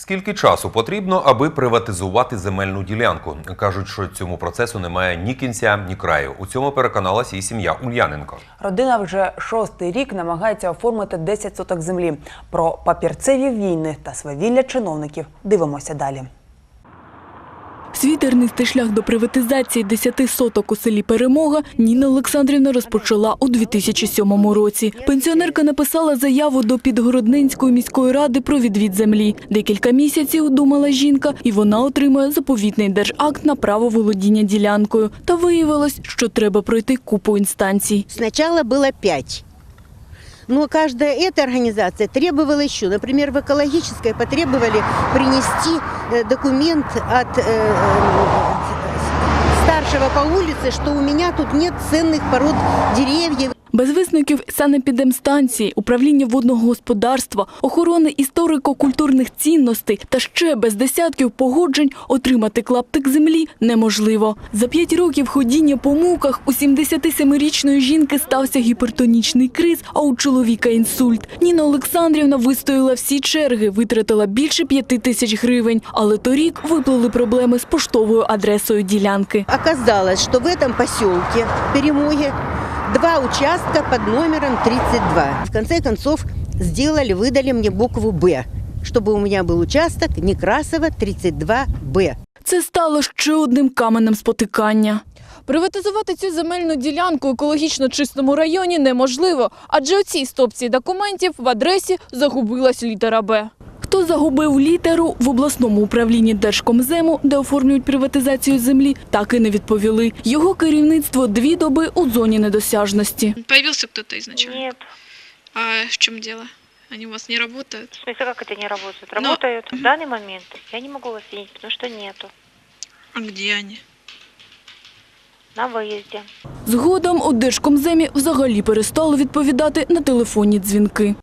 Скільки часу потрібно, аби приватизувати земельну ділянку? Кажуть, що цьому процесу немає ні кінця, ні краю. У цьому переконалась і сім'я Ульяненко. Родина вже шостий рік намагається оформити 10 соток землі. Про папірцеві війни та свавілля чиновників дивимося далі. Свій тернистий шлях до приватизації 10 соток у селі Перемога Ніна Олександрівна розпочала у 2007 році. Пенсіонерка написала заяву до Підгородненської міської ради про відвід землі. Декілька місяців думала жінка, і вона отримує заповітний держакт на право володіння ділянкою. Та виявилось, що треба пройти купу інстанцій. Сначала было пять. Но каждая эта организация требовала еще. Например, в экологической потребовали принести э, документ от э, э, старшего по улице, что у меня тут нет ценных пород деревьев. Без висновків санепідемстанції, управління водного господарства, охорони історико-культурних цінностей та ще без десятків погоджень отримати клаптик землі неможливо. За п'ять років ходіння по муках у 77-річної жінки стався гіпертонічний криз, а у чоловіка інсульт. Ніна Олександрівна вистояла всі черги, витратила більше п'яти тисяч гривень, але торік виплили проблеми з поштовою адресою ділянки. Оказалось, что в этом поселке Перемоге два участка под номером 32. В конце концов, сделали, выдали мне букву «Б», чтобы у меня был участок Некрасова 32-Б. Це стало ще одним каменем спотикання. Приватизувати цю земельну ділянку в екологічно чистому районі неможливо, адже у цій стопці документів в адресі загубилась літера Б. Хто загубив літеру в обласному управлінні Держкомзему, де оформлюють приватизацію землі, так і не відповіли. Його керівництво дві доби у зоні недосяжності. Появился кто-то изначально? Нет. А в чем дело? Они у вас не работают? В смысле, как это не работает? Но- Работают. В данный момент я не могу вас видеть, потому что нету. А где они? На выезде. Згодом у Держкомземі взагалі перестали відповідати на телефонні дзвінки.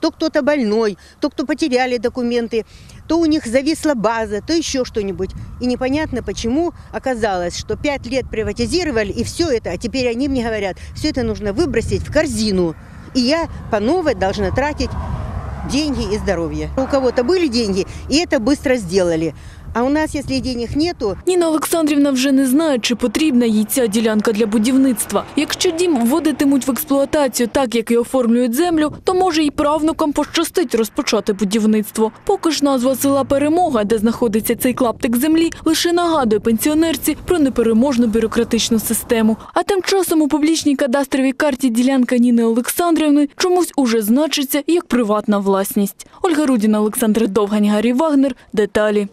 То кто-то больной, то кто потеряли документы, то у них зависла база, то еще что-нибудь. И непонятно почему оказалось, что пять лет приватизировали, и все это, а теперь они мне говорят, все это нужно выбросить в корзину. И я по новой должна тратить деньги и здоровье. У кого-то были деньги, и это быстро сделали. А у нас, если денег нету, Ніна Олександрівна вже не знає, чи потрібна їй ця ділянка для будівництва. Якщо дім вводитимуть в експлуатацію так, як і оформлюють землю, то може й правнукам пощастить розпочати будівництво. Поки ж назва села Перемога, де знаходиться цей клаптик землі, лише нагадує пенсіонерці про непереможну бюрократичну систему. А тим часом у публічній кадастровій карті ділянка Ніни Олександрівни чомусь уже значиться як приватна власність. Ольга Рудіна, Олександр Довгань, Гаррі Вагнер. Деталі.